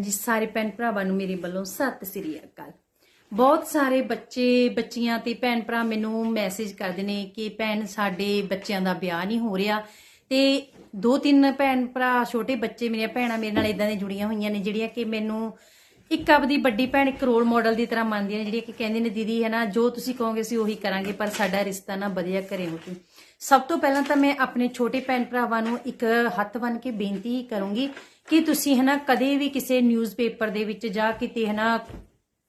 ਜੀ ਸਾਰੇ ਭੈਣ ਭਰਾਵਾਂ ਨੂੰ ਮੇਰੇ ਵੱਲੋਂ ਸਤਿ ਸ੍ਰੀ ਅਕਾਲ। ਬਹੁਤ ਸਾਰੇ ਬੱਚੇ, ਬੱਚੀਆਂ ਤੇ ਭੈਣ ਭਰਾ ਮੈਨੂੰ ਮੈਸੇਜ ਕਰਦੇ ਨੇ ਕਿ ਭੈਣ, ਸਾਡੇ ਬੱਚਿਆਂ ਦਾ ਵਿਆਹ ਨਹੀਂ ਹੋ ਰਿਹਾ ਤੇ ਦੋ ਤਿੰਨ ਭੈਣ ਭਰਾ, ਛੋਟੇ ਬੱਚੇ ਮੇਰੀਆਂ ਭੈਣਾਂ ਮੇਰੇ ਨਾਲ ਇਦਾਂ ਦੀਆਂ ਜੁੜੀਆਂ ਹੋਈਆਂ ਨੇ ਜਿਹੜੀਆਂ ਕਿ ਮੈਨੂੰ ਇੱਕ ਆਪਦੀ ਵੱਡੀ ਭੈਣ ਇੱਕ ਰੋਲ ਮਾਡਲ ਦੀ ਤਰ੍ਹਾਂ ਮੰਨਦੀਆਂ ਨੇ ਜਿਹੜੀਆਂ ਕਿ ਕਹਿੰਦੇ ਨੇ, ਦੀਦੀ, ਹੈ ਨਾ, ਜੋ ਤੁਸੀਂ ਕਹੋਗੇ ਅਸੀਂ ਉਹੀ ਕਰਾਂਗੇ, ਪਰ ਸਾਡਾ ਰਿਸ਼ਤਾ ਨਾ ਵਧੀਆ ਕਰੇ ਹੋ ਤੂੰ ਸਭ ਤੋਂ ਪਹਿਲਾਂ ਤਾਂ ਮੈਂ ਆਪਣੇ ਛੋਟੇ ਭੈਣ ਭਰਾਵਾਂ ਨੂੰ ਇੱਕ ਹੱਥ ਬਨ ਕੇ ਬੇਨਤੀ ਕਰੂੰਗੀ ਕਿ ਤੁਸੀਂ, ਹੈ ਨਾ, ਕਦੇ ਵੀ ਕਿਸੇ ਨਿਊਜ਼ਪੇਪਰ ਦੇ ਵਿੱਚ ਜਾਂ ਕਿਤੇ, ਹੈ ਨਾ,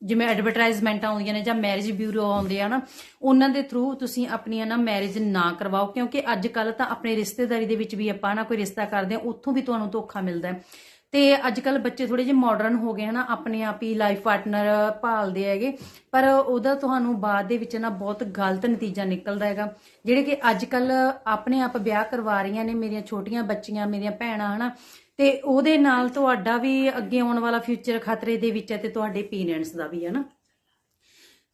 ਜਿਵੇਂ ਐਡਵਰਟਾਈਜ਼ਮੈਂਟਾਂ ਆਉਂਦੀਆਂ ਨੇ ਜਾਂ ਮੈਰਿਜ ਬਿਊਰੋ ਆਉਂਦੇ ਆ ਨਾ, ਉਹਨਾਂ ਦੇ ਥਰੂ ਤੁਸੀਂ ਆਪਣੀਆਂ ਨਾ ਮੈਰਿਜ ਨਾ ਕਰਵਾਓ, ਕਿਉਂਕਿ ਅੱਜ ਕੱਲ ਤਾਂ ਆਪਣੇ ਰਿਸ਼ਤੇਦਾਰੀ ਦੇ ਵਿੱਚ ਵੀ ਆਪਾਂ ਨਾ ਕੋਈ ਰਿਸ਼ਤਾ ਕਰਦੇ ਆ ਉੱਥੋਂ ਵੀ ਤੁਹਾਨੂੰ ਧੋਖਾ ਮਿਲਦਾ ਹੈ। ਤੇ ਅੱਜ ਕੱਲ ਬੱਚੇ ਥੋੜੇ ਜਿਹਾ ਮਾਡਰਨ ਹੋ ਗਏ, ਹਨਾ, ਆਪਣੇ ਆਪ ਹੀ ਲਾਈਫ ਪਾਰਟਨਰ ਭਾਲਦੇ ਹੈਗੇ। ਪਰ ਉਹਦਾ ਤੁਹਾਨੂੰ ਬਾਅਦ ਦੇ ਵਿੱਚ ਨਾ ਬਹੁਤ ਗਲਤ ਨਤੀਜਾ ਨਿਕਲਦਾ ਹੈਗਾ, ਜਿਹੜੇ ਕਿ ਅੱਜ ਕੱਲ ਆਪਣੇ ਆਪ ਵਿਆਹ ਕਰਵਾ ਰਹੀਆਂ ਨੇ ਮੇਰੀਆਂ ਛੋਟੀਆਂ ਬੱਚੀਆਂ, ਮੇਰੀਆਂ ਭੈਣਾਂ, ਹਨਾ। ਤੇ ਉਹਦੇ ਨਾਲ ਤੁਹਾਡਾ ਵੀ ਅੱਗੇ ਆਉਣ ਵਾਲਾ ਫਿਊਚਰ ਖਤਰੇ ਦੇ ਵਿੱਚ ਹੈ ਤੇ ਤੁਹਾਡੇ ਪੇਰੈਂਟਸ ਦਾ ਵੀ ਹੈ ਨਾ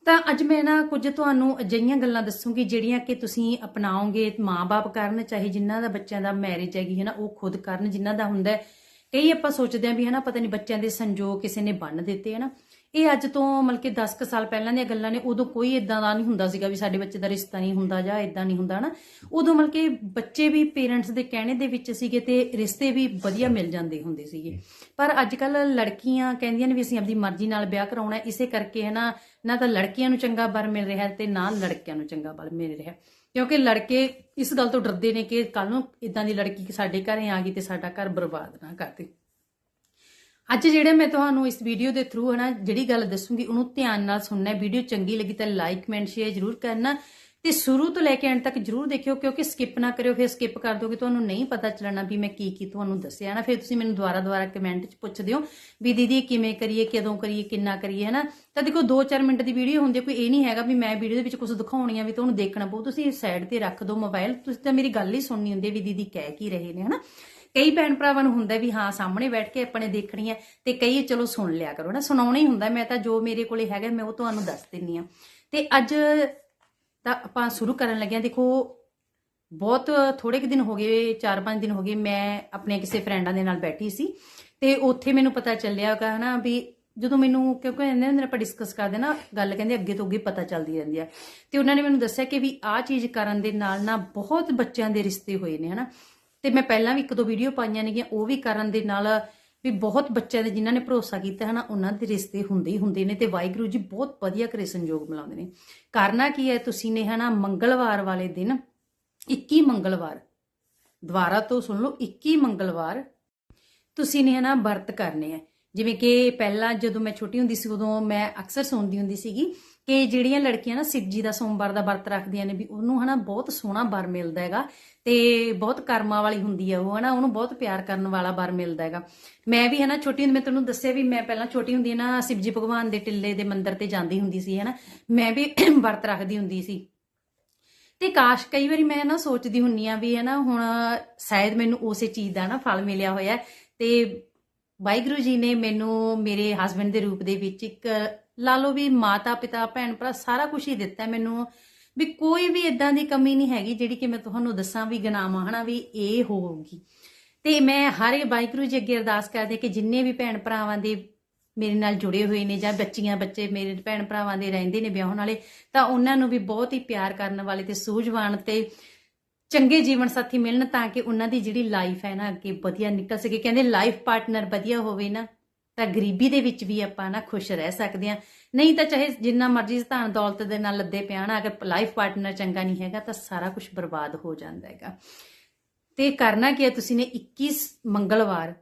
ਤਾਂ ਅੱਜ ਮੈਂ ਨਾ ਕੁਝ ਤੁਹਾਨੂੰ ਅਜਿਹੀਆਂ ਗੱਲਾਂ ਦੱਸੂਗੀ, ਜਿਹੜੀਆਂ ਕਿ ਤੁਸੀਂ ਅਪਣਾਓਗੇ ਮਾਪੇ ਕਰਨ, ਚਾਹੇ ਜਿਨ੍ਹਾਂ ਦਾ ਬੱਚਿਆਂ ਦਾ ਮੈਰਿਜ ਹੈਗੀ ਹੈ ਨਾ ਉਹ ਖੁਦ ਕਰਨ, ਜਿਨ੍ਹਾਂ ਦਾ ਹੁੰਦਾ ਹੈ। ਕਈ ਆਪਾਂ ਸੋਚਦੇ ਆਂ ਵੀ ਹਨਾ, ਪਤਾ ਨਹੀਂ ਬੱਚਿਆਂ ਦੇ ਸੰਜੋਗ ਕਿਸੇ ਨੇ ਬੰਨ ਦਿੱਤੇ, ਹਨਾ। ਇਹ ਅੱਜ ਤੋਂ ਮਤਲਬ ਕਿ 10 ਕੁ ਸਾਲ ਪਹਿਲਾਂ ਦੀਆਂ ਗੱਲਾਂ ਨੇ, ਉਦੋਂ ਕੋਈ ਇਦਾਂ ਦਾ ਨਹੀਂ ਹੁੰਦਾ ਸੀਗਾ ਵੀ ਸਾਡੇ ਬੱਚੇ ਦਾ ਰਿਸ਼ਤਾ ਨਹੀਂ ਹੁੰਦਾ ਜਾਂ ਇਦਾਂ ਨਹੀਂ ਹੁੰਦਾ ਨਾ ਉਦੋਂ ਮਤਲਬ ਕਿ ਬੱਚੇ ਵੀ ਪੇਰੈਂਟਸ ਦੇ ਕਹਿਣੇ ਦੇ ਵਿੱਚ ਸੀਗੇ ਤੇ ਰਿਸ਼ਤੇ ਵੀ ਵਧੀਆ ਮਿਲ ਜਾਂਦੇ ਹੁੰਦੇ ਸੀਗੇ। ਪਰ ਅੱਜ ਕੱਲ ਲੜਕੀਆਂ ਕਹਿੰਦੀਆਂ ਨੇ ਵੀ ਅਸੀਂ ਆਪਣੀ ਮਰਜ਼ੀ ਨਾਲ ਵਿਆਹ ਕਰਾਉਣਾ, ਇਸੇ ਕਰਕੇ ਹੈ ਨਾ ਨਾ ਤਾਂ ਲੜਕੀਆਂ ਨੂੰ ਚੰਗਾ ਬਰ ਮਿਲ ਰਿਹਾ ਹੈ ਤੇ ਨਾ ਲੜਕਿਆਂ ਨੂੰ ਚੰਗਾ ਬਰ ਮਿਲ ਰਿਹਾ। ਕਿਉਂਕਿ ਲੜਕੇ ਇਸ ਗੱਲ ਤੋਂ ਡਰਦੇ ਨੇ ਕਿ ਕੱਲ ਨੂੰ ਇਦਾਂ ਦੀ ਲੜਕੀ ਸਾਡੇ ਘਰੇ ਆ ਗਈ ਤੇ ਸਾਡਾ ਘਰ ਬਰਬਾਦ ਨਾ ਕਰ ਦੇ। ਅੱਜ ਜਿਹੜੇ ਮੈਂ ਤੁਹਾਨੂੰ ਇਸ ਵੀਡੀਓ ਦੇ ਥਰੂ ਹਨਾ, ਜਿਹੜੀ ਗੱਲ ਦੱਸੂਗੀ, ਉਹਨੂੰ ਧਿਆਨ ਨਾਲ ਸੁਣਨਾ ਵੀਡੀਓ ਚੰਗੀ ਲੱਗੀ ਤਾਂ ਲਾਈਕ ਕਮੈਂਟ ਸ਼ੇਅਰ ਜ਼ਰੂਰ ਕਰਨਾ। ਤੇ ਸ਼ੁਰੂ ਤੋਂ ਲੈ ਕੇ ਐਂਡ ਤੱਕ ਜ਼ਰੂਰ ਦੇਖਿਓ, ਕਿਉਂਕਿ ਸਕਿਪ ਨਾ ਕਰਿਓ, ਫਿਰ ਸਕਿਪ ਕਰ ਦੋਗੇ, ਤੁਹਾਨੂੰ ਨਹੀਂ ਪਤਾ ਚੱਲਣਾ ਵੀ ਮੈਂ ਕੀ ਕੀ ਤੁਹਾਨੂੰ ਦੱਸਿਆ ਨਾ। ਫਿਰ ਤੁਸੀਂ ਮੈਨੂੰ ਦੁਬਾਰਾ ਦੁਬਾਰਾ ਕਮੈਂਟ 'ਚ ਪੁੱਛਦੇ ਹੋ ਵੀ ਦੀਦੀ ਕਿਵੇਂ ਕਰੀਏ, ਕਦੋਂ ਕਰੀਏ, ਕਿੰਨਾ ਕਰੀਏ, ਹਨਾ? ਤਾਂ ਦੇਖੋ 2-4 ਮਿੰਟ ਦੀ ਵੀਡੀਓ ਹੁੰਦੀ ਕੋਈ ਇਹ ਨਹੀਂ ਹੈਗਾ ਵੀ ਮੈਂ ਵੀਡੀਓ ਦੇ ਵਿੱਚ ਕੁਝ ਦਿਖਾਉਣੀ ਆ ਵੀ ਤੁਹਾਨੂੰ ਦੇਖਣਾ ਪਊ। ਤੁਸੀਂ ਸਾਈਡ ਤੇ ਰੱਖ ਦਿਓ ਮੋਬਾਈਲ ਤੁਸੀਂ ਤਾਂ ਮੇਰੀ ਗੱਲ ਹੀ ਸੁਣਨੀ ਹੁੰਦੀ ਵੀ ਦੀਦੀ ਕਹਿ ਕੀ ਰਹੇ ਨੇ, ਹਨਾ? ਕਈ ਭੈਣ ਭਰਾਵਾਂ ਨੂੰ ਹੁੰਦਾ ਵੀ ਹਾਂ, ਸਾਹਮਣੇ ਬੈਠ ਕੇ ਆਪਣੇ ਦੇਖਣੀ ਹੈ ਤੇ ਕਈ ਚਲੋ ਸੁਣ ਲਿਆ ਕਰੋ ਨਾ ਸੁਣਾਉਣਾ ਹੀ ਹੁੰਦਾ। ਮੈਂ ਤਾਂ ਜੋ ਮੇਰੇ ਕੋਲੇ ਹੈਗਾ, ਮੈਂ ਉਹ ਤੁਹਾਨੂੰ ਦੱਸ ਦਿੰਨੀ ਆ। ਤੇ ਅੱਜ ਤਾਂ ਆਪਾਂ ਸ਼ੁਰੂ ਕਰਨ ਲੱਗੇ ਆ ਦੇਖੋ, ਬਹੁਤ ਥੋੜੇ ਕੁ ਦਿਨ ਹੋ ਗਏ 4-5 ਦਿਨ ਹੋ ਗਏ, ਮੈਂ ਆਪਣੇ ਕਿਸੇ ਫਰੈਂਡਾਂ ਦੇ ਨਾਲ ਬੈਠੀ ਸੀ। ਤੇ ਉੱਥੇ ਮੈਨੂੰ ਪਤਾ ਚੱਲਿਆ ਕਿ ਹਨਾ ਵੀ ਜਦੋਂ ਮੈਨੂੰ, ਕਿਉਂਕਿ ਇਹਨਾਂ ਨੇ ਆਪਾਂ ਡਿਸਕਸ ਕਰਦੇ ਨਾ, ਗੱਲ ਕਹਿੰਦੇ ਅੱਗੇ ਤੋਂ ਅੱਗੇ ਪਤਾ ਚੱਲਦੀ ਰਹਿੰਦੀ ਆ। ਤੇ ਉਹਨਾਂ ਨੇ ਮੈਨੂੰ ਦੱਸਿਆ ਕਿ ਵੀ ਆਹ ਚੀਜ਼ ਕਰਨ ਦੇ ਨਾਲ ਨਾ ਬਹੁਤ ਬੱਚਿਆਂ ਦੇ ਰਿਸ਼ਤੇ ਹੋਏ ਨੇ ਹਨਾ। ਤੇ ਮੈਂ ਪਹਿਲਾਂ ਵੀ ਇੱਕ ਦੋ ਵੀਡੀਓ ਪਾਈਆਂ ਨੇਗੀਆਂ, ਉਹ ਵੀ ਕਰਨ ਦੇ ਨਾਲ ਵੀ ਬਹੁਤ ਬੱਚਿਆਂ ਦੇ ਜਿਨ੍ਹਾਂ ਨੇ ਭਰੋਸਾ ਕੀਤਾ ਹੈ ਨਾ ਉਹਨਾਂ ਦੇ ਰਿਸ਼ਤੇ ਹੁੰਦੇ ਹੀ ਹੁੰਦੇ ਨੇ ਤੇ ਵਾਹਿਗੁਰੂ ਜੀ ਬਹੁਤ ਵਧੀਆ ਕਰੇ ਸੰਯੋਗ ਮਿਲਾਉਂਦੇ ਨੇ। ਕਰਨਾ ਕੀ ਹੈ, ਤੁਸੀਂ ਨੇ ਹੈ ਨਾ ਮੰਗਲਵਾਰ ਵਾਲੇ ਦਿਨ 21 ਮੰਗਲਵਾਰ, ਦੁਬਾਰਾ ਤੋਂ ਸੁਣ ਲਓ 21 ਮੰਗਲਵਾਰ ਤੁਸੀਂ ਨੇ ਹੈ ਨਾ ਵਰਤ ਕਰਨੇ ਆ। ਜਿਵੇਂ ਕਿ ਪਹਿਲਾਂ ਜਦੋਂ ਮੈਂ ਛੋਟੀ ਹੁੰਦੀ ਸੀ, ਉਦੋਂ ਮੈਂ ਅਕਸਰ ਸੁਣਦੀ ਹੁੰਦੀ ਸੀਗੀ ਕਿ ਜਿਹੜੀਆਂ ਲੜਕੀਆਂ ਨਾ ਸ਼ਿਵਜੀ ਦਾ ਸੋਮਵਾਰ ਦਾ ਵਰਤ ਰੱਖਦੀਆਂ ਨੇ ਵੀ ਉਹਨੂੰ ਹਨਾ ਬਹੁਤ ਸੋਹਣਾ ਵਰ ਮਿਲਦਾ ਹੈਗਾ ਤੇ ਬਹੁਤ ਕਰਮਾਂ ਵਾਲੀ ਹੁੰਦੀ ਹੈ ਉਹ ਹਨਾ, ਉਹਨੂੰ ਬਹੁਤ ਪਿਆਰ ਕਰਨ ਵਾਲਾ ਵਰ ਮਿਲਦਾ ਹੈਗਾ। ਮੈਂ ਵੀ ਹਨਾ ਛੋਟੀ ਹੁੰਦੀ, ਮੈਂ ਤੁਹਾਨੂੰ ਦੱਸਿਆ ਵੀ ਮੈਂ ਪਹਿਲਾਂ ਛੋਟੀ ਹੁੰਦੀ ਨਾ ਸ਼ਿਵਜੀ ਭਗਵਾਨ ਦੇ ਟਿੱਲੇ ਦੇ ਮੰਦਿਰ ਤੇ ਜਾਂਦੀ ਹੁੰਦੀ ਸੀ ਹਨਾ, ਮੈਂ ਵੀ ਵਰਤ ਰੱਖਦੀ ਹੁੰਦੀ ਸੀ। ਤੇ ਕਾਸ਼ ਕਈ ਵਾਰੀ ਮੈਂ ਨਾ ਸੋਚਦੀ ਹੁੰਨੀ ਆ ਵੀ ਹਨਾ ਹੁਣ ਸ਼ਾਇਦ ਮੈਨੂੰ ਉਸੇ ਚੀਜ਼ ਦਾ ਨਾ ਫਲ ਮਿਲਿਆ ਹੋਇਆ ਤੇ ਵਾਹਿਗੁਰੂ ਜੀ ਨੇ ਮੈਨੂੰ ਮੇਰੇ ਹਸਬੰਡ ਦੇ ਰੂਪ ਦੇ ਵਿੱਚ ਇੱਕ ਲਾ ਲਓ ਵੀ ਮਾਤਾ, ਪਿਤਾ, ਭੈਣ, ਭਰਾ ਸਾਰਾ ਕੁਝ ਹੀ ਦਿੱਤਾ ਮੈਨੂੰ। ਵੀ ਕੋਈ ਵੀ ਇਦਾਂ ਦੀ ਕਮੀ ਨਹੀਂ ਹੈਗੀ ਜਿਹੜੀ ਕਿ ਮੈਂ ਤੁਹਾਨੂੰ ਦੱਸਾਂ ਵੀ ਗਨਾਮਾ ਹਨਾ, ਵੀ ਇਹ ਹੋਊਗੀ। ਤੇ ਮੈਂ ਹਰ ਵਾਹਿਗੁਰੂ ਜੀ ਅੱਗੇ ਅਰਦਾਸ ਕਰਦੇ ਹਾਂ ਕਿ ਜਿੰਨੇ ਵੀ ਭੈਣ ਭਰਾਵਾਂ ਦੇ ਮੇਰੇ ਨਾਲ ਜੁੜੇ ਹੋਏ ਨੇ ਜਾਂ ਬੱਚੀਆਂ, ਬੱਚੇ ਮੇਰੇ ਭੈਣ ਭਰਾਵਾਂ ਦੇ ਰਹਿੰਦੇ ਨੇ ਵਿਆਹਣ ਵਾਲੇ, ਤਾਂ ਉਹਨਾਂ ਨੂੰ ਵੀ ਬਹੁਤ ਹੀ ਪਿਆਰ ਕਰਨ ਵਾਲੇ ਤੇ ਸੂਝਵਾਨ ਤੇ ਚੰਗੇ ਜੀਵਨ ਸਾਥੀ ਮਿਲਣ ਤਾਂ ਕਿ ਉਹਨਾਂ ਦੀ ਜਿਹੜੀ ਲਾਈਫ ਹੈ ਨਾ, ਅੱਗੇ ਵਧੀਆ ਨਿਕਲ ਸਕੇ। ਕਹਿੰਦੇ ਲਾਈਫ ਪਾਰਟਨਰ ਵਧੀਆ ਹੋਵੇ ਨਾ, ਤਾਂ ਗਰੀਬੀ ਦੇ ਵਿੱਚ ਵੀ ਆਪਾਂ ਨਾ ਖੁਸ਼ ਰਹਿ ਸਕਦੇ ਆ ਨਹੀਂ ਤਾਂ ਚਾਹੇ ਜਿੰਨਾ ਮਰਜ਼ੀ ਧਨ ਦੌਲਤ ਦੇ ਨਾਲ ਲੱਦੇ ਪਿਆ ਨਾ ਅਗਰ ਲਾਈਫ ਪਾਰਟਨਰ ਚੰਗਾ ਨਹੀਂ ਹੈਗਾ ਤਾਂ ਸਾਰਾ ਕੁਝ ਬਰਬਾਦ ਹੋ ਜਾਂਦਾ ਹੈਗਾ। ਤੇ ਕਰਨਾ ਕੀ ਹੈ, ਤੁਸੀਂ ਨੇ 21 ਮੰਗਲਵਾਰ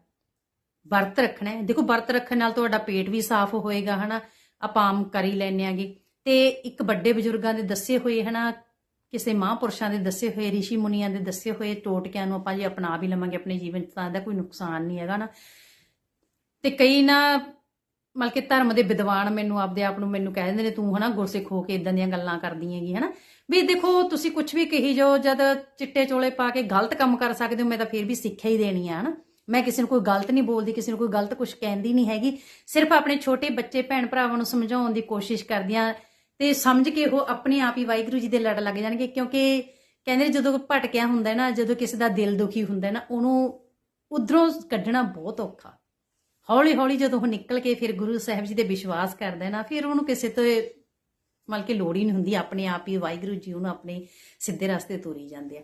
ਵਰਤ ਰੱਖਣਾ ਹੈ। ਦੇਖੋ, ਵਰਤ ਰੱਖਣ ਨਾਲ ਤੁਹਾਡਾ ਪੇਟ ਵੀ ਸਾਫ਼ ਹੋਏਗਾ, ਹਨਾ? ਆਪਾਂ ਆਮ ਕਰ ਹੀ ਲੈਨੇ ਆਗੇ ਤੇ ਇੱਕ ਵੱਡੇ ਬਜ਼ੁਰਗਾਂ ਦੇ ਦੱਸੇ ਹੋਏ, ਹਨਾ ਕਿਸੇ ਮਹਾਂਪੁਰਸ਼ਾਂ ਦੇ ਦੱਸੇ ਹੋਏ ઋષਿ ਮੁਨੀਆਂ ਦੇ ਦੱਸੇ ਹੋਏ ਟੋਟਕਿਆਂ ਨੂੰ ਆਪਾਂ ਜੇ ਅਪਣਾ ਵੀ ਲਵਾਂਗੇ, ਆਪਣੇ ਜੀਵਨ 'ਚ ਤਾਂ ਇਹਦਾ ਕੋਈ ਨੁਕਸਾਨ ਨਹੀਂ ਹੈਗਾ ਨਾ। ਤੇ ਕਈ ਨਾ, ਮਤਲਬ ਕਿ ਧਰਮ ਦੇ ਵਿਦਵਾਨ ਮੈਨੂੰ ਆਪਦੇ ਆਪ ਨੂੰ ਮੈਨੂੰ ਕਹਿ ਦਿੰਦੇ ਨੇ, ਤੂੰ ਹਨਾ ਗੁਰਸਿੱਖ ਹੋ ਕੇ ਇਦਾਂ ਦੀਆਂ ਗੱਲਾਂ ਕਰਦੀ ਹੈਗੀ, ਹਨਾ? ਵੀ ਦੇਖੋ, ਤੁਸੀਂ ਕੁਝ ਵੀ ਕਹੀ ਜੋ ਜਦ ਚਿੱਟੇ ਚੋਲੇ ਪਾ ਕੇ ਗਲਤ ਕੰਮ ਕਰ ਸਕਦੇ ਹੋ, ਮੈਂ ਤਾਂ ਫਿਰ ਵੀ ਸਿੱਖਿਆ ਹੀ ਦੇਣੀ ਆ, ਹਨਾ? ਮੈਂ ਕਿਸੇ ਨੂੰ ਕੋਈ ਗਲਤ ਨਹੀਂ ਬੋਲਦੀ, ਕਿਸੇ ਨੂੰ ਕੋਈ ਗਲਤ ਕੁਝ ਕਹਿੰਦੀ ਨਹੀਂ ਹੈਗੀ। ਸਿਰਫ ਆਪਣੇ ਛੋਟੇ ਬੱਚੇ, ਭੈਣ ਭਰਾਵਾਂ ਨੂੰ ਸਮਝਾਉਣ ਦੀ ਕੋਸ਼ਿਸ਼ ਕਰਦੀ ਆ। ਤੇ ਸਮਝ ਕੇ ਉਹ ਆਪਣੇ ਆਪ ਹੀ ਵਾਹਿਗੁਰੂ ਜੀ ਦੇ ਲੜ ਲੱਗ ਜਾਣਗੇ, ਕਿਉਂਕਿ ਕਹਿੰਦੇ ਜਦੋਂ ਭਟਕਿਆ ਹੁੰਦਾ ਨਾ, ਜਦੋਂ ਕਿਸੇ ਦਾ ਦਿਲ ਦੁਖੀ ਹੁੰਦਾ ਨਾ, ਉਹਨੂੰ ਉਧਰੋਂ ਕੱਢਣਾ ਬਹੁਤ ਔਖਾ। ਹੌਲੀ ਹੌਲੀ ਜਦੋਂ ਉਹ ਨਿਕਲ ਕੇ ਫਿਰ ਗੁਰੂ ਸਾਹਿਬ ਜੀ ਦੇ ਵਿਸ਼ਵਾਸ ਕਰਦਾ ਨਾ, ਫਿਰ ਉਹਨੂੰ ਕਿਸੇ ਤੋਂ ਮਤਲਬ ਕਿ ਲੋੜ ਹੀ ਨਹੀਂ ਹੁੰਦੀ, ਆਪਣੇ ਆਪ ਹੀ ਵਾਹਿਗੁਰੂ ਜੀ ਉਹਨੂੰ ਆਪਣੇ ਸਿੱਧੇ ਰਸਤੇ ਤੋਰੀ ਜਾਂਦੇ ਆ।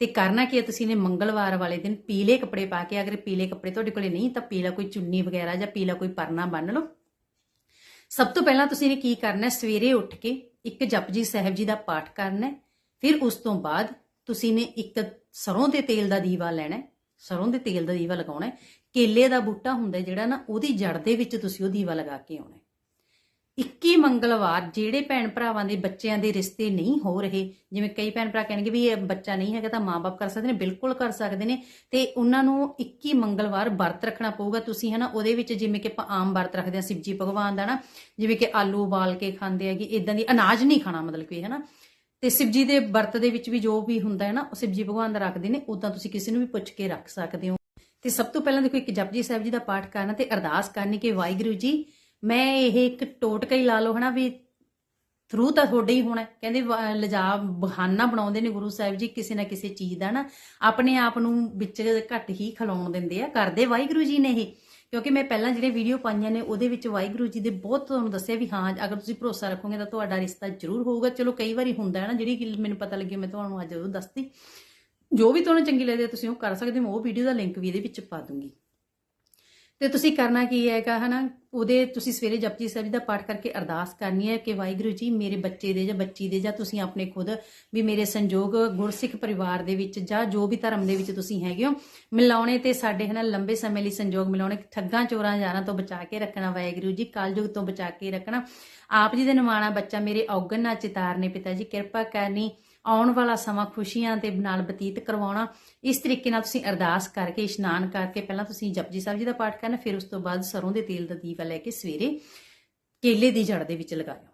ਤੇ ਕਰਨਾ ਕੀ ਹੈ, ਤੁਸੀਂ ਨੇ ਮੰਗਲਵਾਰ ਵਾਲੇ ਦਿਨ ਪੀਲੇ ਕੱਪੜੇ ਪਾ ਕੇ, ਅਗਰ ਪੀਲੇ ਕੱਪੜੇ ਤੁਹਾਡੇ ਕੋਲੇ ਨਹੀਂ, ਤਾਂ ਪੀਲਾ ਕੋਈ ਚੁੰਨੀ ਵਗੈਰਾ ਜਾਂ ਪੀਲਾ ਕੋਈ ਪਰਨਾ ਬੰਨ ਲਓ। ਸਭ ਤੋਂ ਪਹਿਲਾਂ ਤੁਸੀਂ ਨੇ ਕੀ ਕਰਨਾ ਹੈ? ਸਵੇਰੇ ਉੱਠ ਕੇ ਇੱਕ ਜਪਜੀ ਸਾਹਿਬ ਜੀ ਦਾ ਪਾਠ ਕਰਨਾ ਹੈ। ਫਿਰ ਉਸ ਤੋਂ ਬਾਅਦ ਤੁਸੀਂ ਨੇ ਇੱਕ ਸਰੋਂ ਦੇ ਤੇਲ ਦਾ ਦੀਵਾ ਲੈਣਾ ਹੈ। ਸਰੋਂ ਦੇ ਤੇਲ ਦਾ ਦੀਵਾ ਲਗਾਉਣਾ ਹੈ। ਕੇਲੇ ਦਾ ਬੂਟਾ ਹੁੰਦਾ ਜਿਹੜਾ ਨਾ, ਉਹਦੀ ਜੜ ਦੇ ਵਿੱਚ ਤੁਸੀਂ ਉਹ ਦੀਵਾ ਲਗਾ ਕੇ ਆਉਣਾ ਹੈ। 21 ਮੰਗਲਵਾਰ ਜਿਹੜੇ ਭੈਣ ਭਰਾਵਾਂ ਦੇ ਬੱਚਿਆਂ ਦੇ ਰਿਸ਼ਤੇ ਨਹੀਂ ਹੋ ਰਹੇ, ਜਿਵੇਂ ਕਈ ਭੈਣ ਭਰਾ ਕਹਿਣਗੇ ਵੀ ਇਹ ਬੱਚਾ ਨਹੀਂ ਹੈਗਾ ਤਾਂ ਮਾਪੇ ਕਰ ਸਕਦੇ ਨੇ, ਬਿਲਕੁਲ ਕਰ ਸਕਦੇ ਨੇ, ਤੇ ਉਹਨਾਂ ਨੂੰ 21 ਮੰਗਲਵਾਰ ਵਰਤ ਰੱਖਣਾ ਪਊਗਾ। ਤੁਸੀਂ ਹਨਾ ਉਹਦੇ ਵਿੱਚ ਜਿਵੇਂ ਕਿ ਆਪਾਂ ਆਮ ਵਰਤ ਰੱਖਦੇ ਹਾਂ, ਸ਼ਿਵਜੀ ਭਗਵਾਨ ਦਾ ਨਾ, ਜਿਵੇਂ ਕਿ ਆਲੂ ਉਬਾਲ ਕੇ ਖਾਂਦੇ ਹੈਗੇ ਇਦਾਂ ਦੀ ਅਨਾਜ ਨਹੀਂ ਖਾਣਾ ਮਤਲਬ ਕਿ ਹਨਾ। ਤੇ ਸ਼ਿਵਜੀ ਦੇ ਵਰਤ ਦੇ ਵਿੱਚ ਵੀ ਜੋ ਵੀ ਹੁੰਦਾ ਹੈ ਨਾ, ਉਹ ਸ਼ਿਵਜੀ ਭਗਵਾਨ ਦਾ ਰੱਖਦੇ ਨੇ ਉਦਾਂ ਤੁਸੀਂ ਕਿਸੇ ਨੂੰ ਵੀ ਪੁੱਛ ਕੇ ਰੱਖ ਸਕਦੇ ਹੋ। ਤੇ ਸਭ ਤੋਂ ਪਹਿਲਾਂ ਦੇਖੋ ਇੱਕ ਜਪਜੀ ਸਾਹਿਬ ਜੀ ਦਾ ਪਾਠ ਕਰਨਾ ਤੇ ਅਰਦਾਸ ਕਰਨੀ ਕਿ ਵਾਹਿਗੁਰੂ ਜੀ ਮੈਂ ਇਹ ਇੱਕ ਟੋਟਕਾ ਹੀ ਲਾ ਲਓ, ਹਨਾ, ਵੀ ਥਰੂ ਤਾਂ ਤੁਹਾਡੇ ਹੀ ਹੋਣਾ ਕਹਿੰਦੇ, ਵਾ- ਲਿਜਾ, ਬਹਾਨਾ ਬਣਾਉਂਦੇ ਨੇ ਗੁਰੂ ਸਾਹਿਬ ਜੀ ਕਿਸੇ ਨਾ ਕਿਸੇ ਚੀਜ਼ ਦਾ ਨਾ ਆਪਣੇ ਆਪ ਨੂੰ ਵਿੱਚ ਘੱਟ ਹੀ ਖਲਾਉਣ ਦਿੰਦੇ ਆ, ਕਰਦੇ ਵਾਹਿਗੁਰੂ ਜੀ ਨੇ ਇਹ। ਕਿਉਂਕਿ ਮੈਂ ਪਹਿਲਾਂ ਜਿਹੜੇ ਵੀਡੀਓ ਪਾਈਆਂ ਨੇ, ਉਹਦੇ ਵਿੱਚ ਵਾਹਿਗੁਰੂ ਜੀ ਦੇ ਬਹੁਤ ਤੁਹਾਨੂੰ ਦੱਸਿਆ ਵੀ ਹਾਂ, ਅਗਰ ਤੁਸੀਂ ਭਰੋਸਾ ਰੱਖੋਗੇ ਤਾਂ ਤੁਹਾਡਾ ਰਿਸ਼ਤਾ ਜ਼ਰੂਰ ਹੋਊਗਾ। ਚਲੋ, ਕਈ ਵਾਰੀ ਹੁੰਦਾ ਹੈ ਨਾ ਜਿਹੜੀ ਗੱਲ ਮੈਨੂੰ ਪਤਾ ਲੱਗੀ, ਮੈਂ ਤੁਹਾਨੂੰ ਅੱਜ ਉਹ ਦੱਸਤੀ। ਜੋ ਵੀ ਤੁਹਾਨੂੰ ਚੰਗੀ ਲੱਗਦੀ ਹੈ ਤੁਸੀਂ ਉਹ ਕਰ ਸਕਦੇ ਹੋ ਉਹ ਵੀਡੀਓ ਦਾ ਲਿੰਕ ਵੀ ਇਹਦੇ ਵਿੱਚ ਪਾ ਦੂੰਗੀ। ਤੇ ਤੁਸੀਂ ਕਰਨਾ ਕੀ ਹੈਗਾ, ਹਨਾ? ਉਹਦੇ ਤੁਸੀਂ ਸਵੇਰੇ ਜਪਜੀ ਸਾਹਿਬ ਜੀ ਦਾ ਪਾਠ ਕਰਕੇ ਅਰਦਾਸ ਕਰਨੀ ਹੈ ਕਿ ਵਾਹਿਗੁਰੂ ਜੀ, ਮੇਰੇ ਬੱਚੇ ਦੇ ਜਾਂ ਬੱਚੀ ਦੇ ਜਾਂ ਤੁਸੀਂ ਆਪਣੇ ਖੁਦ ਵੀ ਮੇਰੇ ਸੰਜੋਗ ਗੁਰਸਿੱਖ ਪਰਿਵਾਰ ਦੇ ਵਿੱਚ ਜਾਂ ਜੋ ਵੀ ਧਰਮ ਦੇ ਵਿੱਚ ਤੁਸੀਂ ਹੈਗੇ ਹੋ, ਮਿਲਾਉਣੇ ਤੇ ਸਾਡੇ, ਹਨਾ, ਲੰਬੇ ਸਮੇਂ ਲਈ ਸੰਜੋਗ ਮਿਲਾਉਣੇ, ਠੱਗਾਂ ਚੋਰਾਂ ਜਾਰਾਂ ਤੋਂ ਬਚਾ ਕੇ ਰੱਖਣਾ, ਵਾਹਿਗੁਰੂ ਜੀ, ਕਾਲਯੁਗ ਤੋਂ ਬਚਾ ਕੇ ਰੱਖਣਾ। ਆਪ ਜੀ ਦੇ ਨਿਮਾਣਾ ਬੱਚਾ ਮੇਰੇ ਔਗਣ ਨਾ ਚਿਤਾਰਨੇ ਪਿਤਾ ਜੀ, ਕਿਰਪਾ ਕਰਨੀ ਆਉਣ ਵਾਲਾ ਸਮਾਂ ਖੁਸ਼ੀਆਂ ਦੇ ਨਾਲ ਬਤੀਤ ਕਰਵਾਉਣਾ ਇਸ ਤਰੀਕੇ ਨਾਲ ਤੁਸੀਂ ਅਰਦਾਸ ਕਰਕੇ ਇਸ਼ਨਾਨ ਕਰਕੇ ਪਹਿਲਾਂ ਤੁਸੀਂ ਜਪਜੀ ਸਾਹਿਬ ਜੀ ਦਾ ਪਾਠ ਕਰਨਾ ਫਿਰ ਉਸ ਤੋਂ ਬਾਅਦ ਸਰੋਂ ਦੇ ਤੇਲ ਦਾ ਦੀਵਾ ਲੈ ਕੇ ਸਵੇਰੇ ਕੇਲੇ ਦੀ ਜੜ ਦੇ ਵਿੱਚ ਲਗਾਇਆ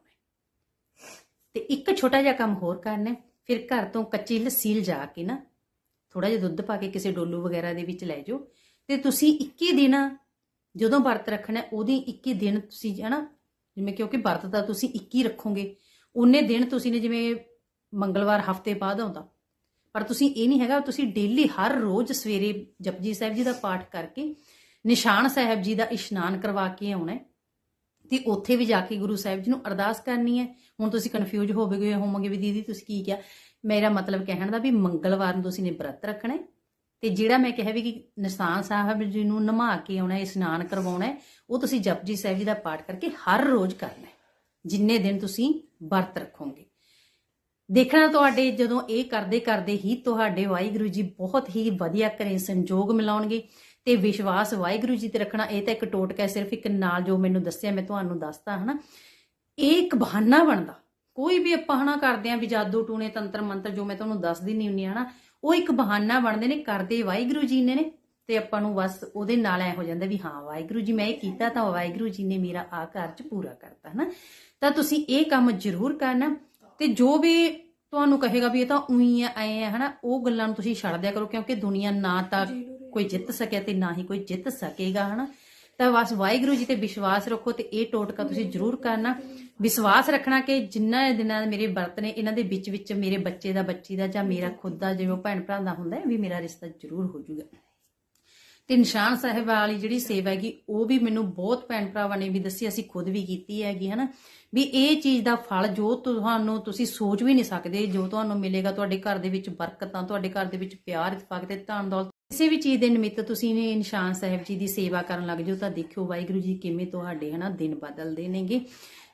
ਤੇ ਇੱਕ ਛੋਟਾ ਜਿਹਾ ਕੰਮ ਹੋਰ ਕਰਨਾ ਫਿਰ ਘਰ ਤੋਂ ਕੱਚੀ ਲੱਸੀ ਲਿਜਾ ਕੇ ਨਾ ਥੋੜਾ ਜਿਹਾ ਦੁੱਧ ਪਾ ਕੇ ਕਿਸੇ ਡੋਲੂ ਵਗੈਰਾ ਦੇ ਵਿੱਚ ਲੈ ਜਾਓ ਤੇ ਤੁਸੀਂ 21 ਦਿਨ ਜਦੋਂ ਵਰਤ ਰੱਖਣਾ ਹੈ, ਉਹਦੀ 21 ਦਿਨ ਤੁਸੀਂ ਹਨਾ ਜਿਵੇਂ ਕਿਉਂਕਿ ਵਰਤ ਤਾਂ ਤੁਸੀਂ 21 ਰੱਖੋਗੇ ਉਹਨੇ ਦਿਨ ਤੁਸੀਂ ਨੇ ਜਿਵੇਂ ਮੰਗਲਵਾਰ ਹਫ਼ਤੇ ਬਾਅਦ ਆਉਂਦਾ। ਪਰ ਤੁਸੀਂ ਇਹ ਨਹੀਂ ਹੈਗਾ, ਤੁਸੀਂ ਡੇਲੀ ਹਰ ਰੋਜ਼ ਸਵੇਰੇ ਜਪਜੀ ਸਾਹਿਬ ਜੀ ਦਾ ਪਾਠ ਕਰਕੇ, ਨਿਸ਼ਾਨ ਸਾਹਿਬ ਜੀ ਦਾ ਇਸ਼ਨਾਨ ਕਰਵਾ ਕੇ ਆਉਣਾ ਹੈ। ਤੇ ਉੱਥੇ ਵੀ ਜਾ ਕੇ ਗੁਰੂ ਸਾਹਿਬ ਜੀ ਨੂੰ ਅਰਦਾਸ ਕਰਨੀ ਹੈ। ਹੁਣ ਤੁਸੀਂ ਕਨਫਿਊਜ਼ ਹੋ ਗਏ ਹੋਵੋਗੇ ਵੀ ਦੀਦੀ ਤੁਸੀਂ ਕੀ ਕਿਹਾ? ਮੇਰਾ ਮਤਲਬ ਕਹਿਣ ਦਾ ਵੀ ਮੰਗਲਵਾਰ ਨੂੰ ਤੁਸੀਂ ਨੇ ਵਰਤ ਰੱਖਣਾ ਹੈ। ਤੇ ਜਿਹੜਾ ਮੈਂ ਕਿਹਾ ਵੀ ਕਿ ਨਿਸ਼ਾਨ ਸਾਹਿਬ ਜੀ ਨੂੰ ਨਮਾ ਕੇ ਆਉਣਾ, ਇਸ਼ਨਾਨ ਕਰਵਾਉਣਾ ਉਹ ਤੁਸੀਂ ਜਪਜੀ ਸਾਹਿਬ ਜੀ ਦਾ ਪਾਠ ਕਰਕੇ ਹਰ ਰੋਜ਼ ਕਰਨਾ ਜਿੰਨੇ ਦਿਨ ਤੁਸੀਂ ਵਰਤ ਰੱਖੋਗੇ। ਦੇਖਣਾ ਤੁਹਾਡੇ, ਜਦੋਂ ਇਹ ਕਰਦੇ ਕਰਦੇ ਹੀ ਤੁਹਾਡੇ ਵਾਹਿਗੁਰੂ ਜੀ ਬਹੁਤ ਹੀ ਵਧੀਆ ਘਰੇ ਸੰਜੋਗ ਮਿਲਾਉਣਗੇ ਤੇ ਵਿਸ਼ਵਾਸ ਵਾਹਿਗੁਰੂ ਜੀ ਤੇ ਰੱਖਣਾ, ਇਹ ਤਾਂ ਇੱਕ ਟੋਟਕਾ ਸਿਰਫ ਇੱਕ ਨਾਲ ਜੋ ਮੈਨੂੰ ਦੱਸਿਆ, ਮੈਂ ਤੁਹਾਨੂੰ ਦੱਸਤਾ ਹਨਾ? ਇਹ ਇੱਕ ਬਹਾਨਾ ਬਣਦਾ। ਕੋਈ ਵੀ ਆਪਾਂ, ਹਨਾ, ਕਰਦੇ ਆਂ ਵੀ ਜਾਦੂ, ਟੂਣੇ, ਤੰਤਰ, ਮੰਤਰ, ਜੋ ਮੈਂ ਤੁਹਾਨੂੰ ਦੱਸਦੀ ਨਹੀਂ ਹੁੰਨੀ ਹਨਾ? ਉਹ ਇੱਕ ਬਹਾਨਾ ਬਣਦੇ ਨੇ, ਕਰਦੇ ਵਾਹਿਗੁਰੂ ਜੀ ਨੇ ਨੇ ਤੇ ਆਪਾਂ ਨੂੰ ਬਸ ਉਹਦੇ ਨਾਲ ਐ ਹੋ ਜਾਂਦਾ ਵੀ ਹਾਂ, ਵਾਹਿਗੁਰੂ ਜੀ, ਮੈਂ ਇਹ ਕੀਤਾ ਤਾਂ ਵਾਹਿਗੁਰੂ ਜੀ ਨੇ ਮੇਰਾ ਆ ਕਾਰਜ ਪੂਰਾ ਕਰਤਾ, ਹਨਾ? ਤਾਂ ਤੁਸੀਂ ਇਹ ਕੰਮ ਜ਼ਰੂਰ ਕਰਨਾ। ਤੇ ਜੋ ਵੀ ਤੁਹਾਨੂੰ ਕਹੇਗਾ ਵੀ ਇਹ ਤਾਂ ਉਹੀ ਆ ਐ ਆ ਹਨਾ ਉਹ ਗੱਲਾਂ ਨੂੰ ਤੁਸੀਂ ਛੱਡ ਦਿਆ ਕਰੋ ਕਿਉਂਕਿ ਦੁਨੀਆ ਨਾ ਤਾਂ ਕੋਈ ਜਿੱਤ ਸਕਿਆ ਤੇ ਨਾ ਹੀ ਕੋਈ ਜਿੱਤ ਸਕੇਗਾ ਹਨਾ। ਤਾਂ ਬਸ ਵਾਹਿਗੁਰੂ ਜੀ ਤੇ ਵਿਸ਼ਵਾਸ ਰੱਖੋ ਤੇ ਇਹ ਟੋਟਕਾ ਤੁਸੀਂ ਜ਼ਰੂਰ ਕਰਨਾ। ਵਿਸ਼ਵਾਸ ਰੱਖਣਾ ਕਿ ਜਿੰਨਾ ਦਿਨਾਂ ਦੇ ਮੇਰੇ ਵਰਤ ਨੇ ਇਹਨਾਂ ਦੇ ਵਿੱਚ ਵਿੱਚ ਮੇਰੇ ਬੱਚੇ ਦਾ ਬੱਚੀ ਦਾ ਜਾਂ ਮੇਰਾ ਖੁਦ ਦਾ ਜਿਵੇਂ ਭੈਣ ਭਰਾ ਦਾ ਹੁੰਦਾ ਹੈ ਵੀ ਮੇਰਾ ਰਿਸ਼ਤਾ ਜ਼ਰੂਰ ਹੋ ਜਾਊਗਾ ਤੇ ਨਿਸ਼ਾਨ ਸਾਹਿਬ ਵਾਲੀ ਜਿਹੜੀ ਸੇਵਾ ਹੈਗੀ, ਉਹ ਵੀ ਮੈਨੂੰ ਬਹੁਤ ਭੈਣ ਭਰਾਵਾਂ ਨੇ ਵੀ ਦੱਸੀ, ਅਸੀਂ ਖੁਦ ਵੀ ਕੀਤੀ ਹੈਗੀ, ਹਨਾ? ਵੀ ਇਹ ਚੀਜ਼ ਦਾ ਫਲ ਜੋ ਤੁਹਾਨੂੰ ਤੁਸੀਂ ਸੋਚ ਵੀ ਨਹੀਂ ਸਕਦੇ, ਜੋ ਤੁਹਾਨੂੰ ਮਿਲੇਗਾ ਤੁਹਾਡੇ ਘਰ ਦੇ ਵਿੱਚ ਬਰਕਤਾਂ, ਤੁਹਾਡੇ ਘਰ ਦੇ ਵਿੱਚ ਪਿਆਰ ਇਤਫਾਕ ਤੇ ਧਨ ਦੌਲਤ, ਕਿਸੇ ਵੀ ਚੀਜ਼ ਦੇ ਨਿਮਿਤ ਤੁਸੀਂ ਨੇ ਨਿਸ਼ਾਨ ਸਾਹਿਬ ਜੀ ਦੀ ਸੇਵਾ ਕਰਨ ਲੱਗ ਜਾਓ, ਤਾਂ ਦੇਖਿਓ ਵਾਹਿਗੁਰੂ ਜੀ ਕਿਵੇਂ ਤੁਹਾਡੇ, ਹਨਾ, ਦਿਨ ਬਦਲਦੇ ਨੇਗੇ।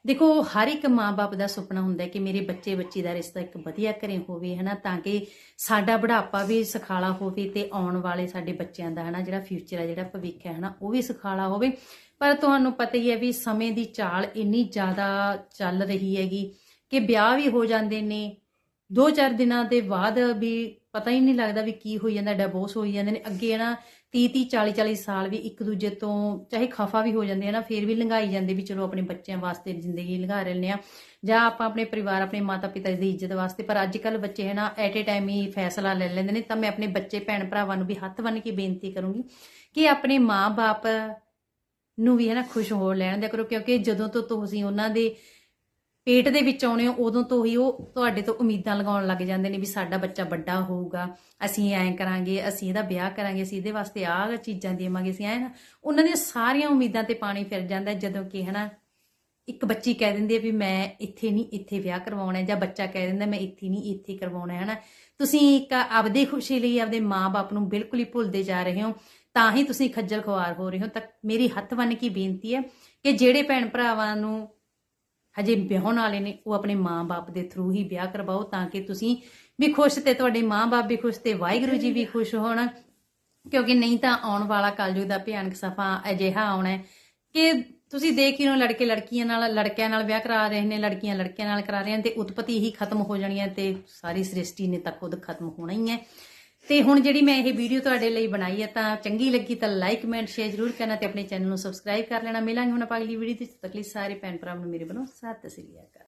ਦੇਖੋ, ਹਰ ਇੱਕ ਮਾਂ-ਬਾਪ ਦਾ ਸੁਪਨਾ ਹੁੰਦਾ ਕਿ ਮੇਰੇ ਬੱਚੇ ਬੱਚੀ ਦਾ ਰਿਸ਼ਤਾ ਇੱਕ ਵਧੀਆ ਘਰੇ ਹੋਵੇ, ਹਨਾ? ਤਾਂ ਕਿ ਸਾਡਾ ਬੁਢਾਪਾ ਵੀ ਸੁਖਾਲਾ ਹੋਵੇ ਤੇ ਆਉਣ ਵਾਲੇ ਸਾਡੇ ਬੱਚਿਆਂ ਦਾ, ਹਨਾ? ਜਿਹੜਾ ਫਿਊਚਰ ਹੈ ਜਿਹੜਾ ਭਵਿੱਖ ਹੈ, ਹਨਾ? ਉਹ ਵੀ ਸੁਖਾਲਾ ਹੋਵੇ। ਪਰ ਤੁਹਾਨੂੰ ਪਤਾ ਹੀ ਹੈ ਵੀ ਸਮੇਂ ਦੀ ਚਾਲ ਇੰਨੀ ਜ਼ਿਆਦਾ ਚੱਲ ਰਹੀ ਹੈਗੀ ਕਿ ਵਿਆਹ ਵੀ ਹੋ ਜਾਂਦੇ ਨੇ। ਦੋ ਚਾਰ ਦਿਨਾਂ ਦੇ ਬਾਅਦ ਵੀ ਪਤਾ ਹੀ ਨਹੀਂ ਲੱਗਦਾ ਵੀ ਕੀ ਹੋਈ ਜਾਂਦਾ ਡਿਵੋਰਸ ਹੋਈ ਜਾਂਦੇ ਨੇ। ਅੱਗੇ ਨਾ 30 30 40 40 ਸਾਲ ਵੀ ਇੱਕ ਦੂਜੇ ਤੋਂ ਚਾਹੇ ਖਫਾ ਵੀ ਹੋ ਜਾਂਦੇ ਆ ਨਾ, ਫੇਰ ਵੀ ਲੰਘਾਈ ਜਾਂਦੇ ਵੀ ਚਲੋ ਆਪਣੇ ਬੱਚਿਆਂ ਵਾਸਤੇ ਜ਼ਿੰਦਗੀ ਲੰਘਾ ਰਹੇ ਆ। ਜਾਂ ਆਪਾਂ ਆਪਣੇ ਪਰਿਵਾਰ, ਆਪਣੇ ਮਾਤਾ ਪਿਤਾ ਦੀ ਇੱਜ਼ਤ ਵਾਸਤੇ, ਪਰ ਅੱਜ ਕੱਲ ਬੱਚੇ ਹੈ ਨਾ ਐਟ ਏ ਟਾਈਮ ਹੀ ਫੈਸਲਾ ਲੈ ਲੈਂਦੇ ਨੇ। ਤਾਂ ਮੈਂ ਆਪਣੇ ਬੱਚੇ ਭੈਣ ਭਰਾਵਾਂ ਨੂੰ ਵੀ ਹੱਥ ਬੰਨ ਕੇ ਬੇਨਤੀ ਕਰੂੰਗੀ ਕਿ ਆਪਣੇ ਮਾਂ-ਬਾਪ ਨੂੰ ਵੀ ਹੈ ਨਾ ਖੁਸ਼ ਹੋ ਲੈਣ ਦਿਆ ਕਰੋ, ਕਿਉਂਕਿ ਜਦੋਂ ਤੋਂ ਤੁਸੀਂ ਉਹਨਾਂ ਦੇ ਪੇਟ ਦੇ ਵਿੱਚ ਆਉਣੇ ਹੋ ਉਦੋਂ ਤੋਂ ਹੀ ਉਹ ਤੁਹਾਡੇ ਤੋਂ ਉਮੀਦਾਂ ਲਗਾਉਣ ਲੱਗ ਜਾਂਦੇ ਨੇ ਵੀ ਸਾਡਾ ਬੱਚਾ ਵੱਡਾ ਹੋਊਗਾ, ਅਸੀਂ ਐਂ ਕਰਾਂਗੇ, ਅਸੀਂ ਇਹਦਾ ਵਿਆਹ ਕਰਾਂਗੇ, ਅਸੀਂ ਇਹਦੇ ਵਾਸਤੇ ਆਹ ਚੀਜ਼ਾਂ ਦੇਵਾਂਗੇ, ਅਸੀਂ ਐਂ ਨਾ। ਉਹਨਾਂ ਦੀਆਂ ਸਾਰੀਆਂ ਉਮੀਦਾਂ ਤੇ ਪਾਣੀ ਫਿਰ ਜਾਂਦਾ ਜਦੋਂ ਕਿ ਹਨਾ, ਇੱਕ ਬੱਚੀ ਕਹਿ ਦਿੰਦੀ ਹੈ ਵੀ ਮੈਂ ਇੱਥੇ ਨਹੀਂ ਇੱਥੇ ਵਿਆਹ ਕਰਵਾਉਣਾ ਹੈ, ਜਾਂ ਬੱਚਾ ਕਹਿ ਦਿੰਦਾ ਮੈਂ ਇੱਥੇ ਨਹੀਂ ਇੱਥੇ ਕਰਵਾਉਣਾ ਹੈ, ਹਨਾ। ਤੁਸੀਂ ਇੱਕ ਆਪਦੀ ਖੁਸ਼ੀ ਲਈ ਆਪਦੇ ਮਾਪੇ ਨੂੰ ਬਿਲਕੁਲ ਹੀ ਭੁੱਲਦੇ ਜਾ ਰਹੇ ਹੋ, ਤਾਂ ਹੀ ਤੁਸੀਂ ਖੱਜਲ ਖੁਆਰ ਹੋ ਰਹੇ ਹੋ। ਤਾਂ ਮੇਰੀ ਹੱਥ ਬੰਨ ਕੇ ਬੇਨਤੀ ਹੈ ਕਿ ਜਿਹੜੇ ਭੈਣ ਭਰਾਵਾਂ ਨੂੰ ਹਜੇ ਵਿਆਹਣ ਵਾਲੇ ਨੇ, ਉਹ ਆਪਣੇ ਮਾਂ-ਬਾਪ ਦੇ ਥਰੂ ਹੀ ਵਿਆਹ ਕਰਵਾਓ ਤਾਂ ਕਿ ਤੁਸੀਂ ਵੀ ਖੁਸ਼ ਤੇ ਤੁਹਾਡੇ ਮਾਂ-ਬਾਪ ਵੀ ਖੁਸ਼ ਤੇ ਵਾਹਿਗੁਰੂ ਜੀ ਵੀ ਖੁਸ਼ ਹੋਣ। ਕਿਉਂਕਿ ਨਹੀਂ ਤਾਂ ਆਉਣ ਵਾਲਾ ਕਲਯੁਗ ਦਾ ਭਿਆਨਕ ਸਫਾ ਅਜਿਹਾ ਆਉਣਾ ਹੈ ਕਿ ਤੁਸੀਂ ਦੇਖ ਹੀ ਹੋ ਲੜਕੇ ਲੜਕੀਆਂ ਨਾਲ, ਲੜਕਿਆਂ ਨਾਲ ਵਿਆਹ ਕਰਾ ਰਹੇ ਨੇ, ਲੜਕੀਆਂ ਲੜਕਿਆਂ ਨਾਲ ਕਰਾ ਰਹੇ ਰਹੀਆਂ ਤੇ ਉਤਪਤੀ ਹੀ ਖਤਮ ਹੋ ਜਾਣੀ ਹੈ ਤੇ ਸਾਰੀ ਸ੍ਰਿਸ਼ਟੀ ਨੇ ਤਾਂ ਖੁਦ ਖਤਮ ਹੋਣਾ ਹੀ ਹੈ। ਤੇ ਹੁਣ ਜਿਹੜੀ ਮੈਂ ਇਹ ਵੀਡੀਓ ਤੁਹਾਡੇ ਲਈ ਬਣਾਈ ਹੈ ਤਾਂ ਚੰਗੀ ਲੱਗੀ ਤਾਂ ਲਾਈਕ ਕਮੈਂਟ ਸ਼ੇਅਰ ਜ਼ਰੂਰ ਕਰਨਾ ਤੇ ਆਪਣੇ ਚੈਨਲ ਨੂੰ ਸਬਸਕ੍ਰਾਈਬ ਕਰ ਲੈਣਾ। ਮਿਲਾਂਗੇ ਹੁਣ ਆਪਾਂ ਅਗਲੀ ਵੀਡੀਓ ਤੇ ਤਕਲੀਫ ਸਾਰੇ ਭੈਣ ਭਰਾਵਾਂ ਨੂੰ ਮੇਰੇ ਵੱਲੋਂ ਸਤਿ ਸ੍ਰੀ ਅਕਾਲ।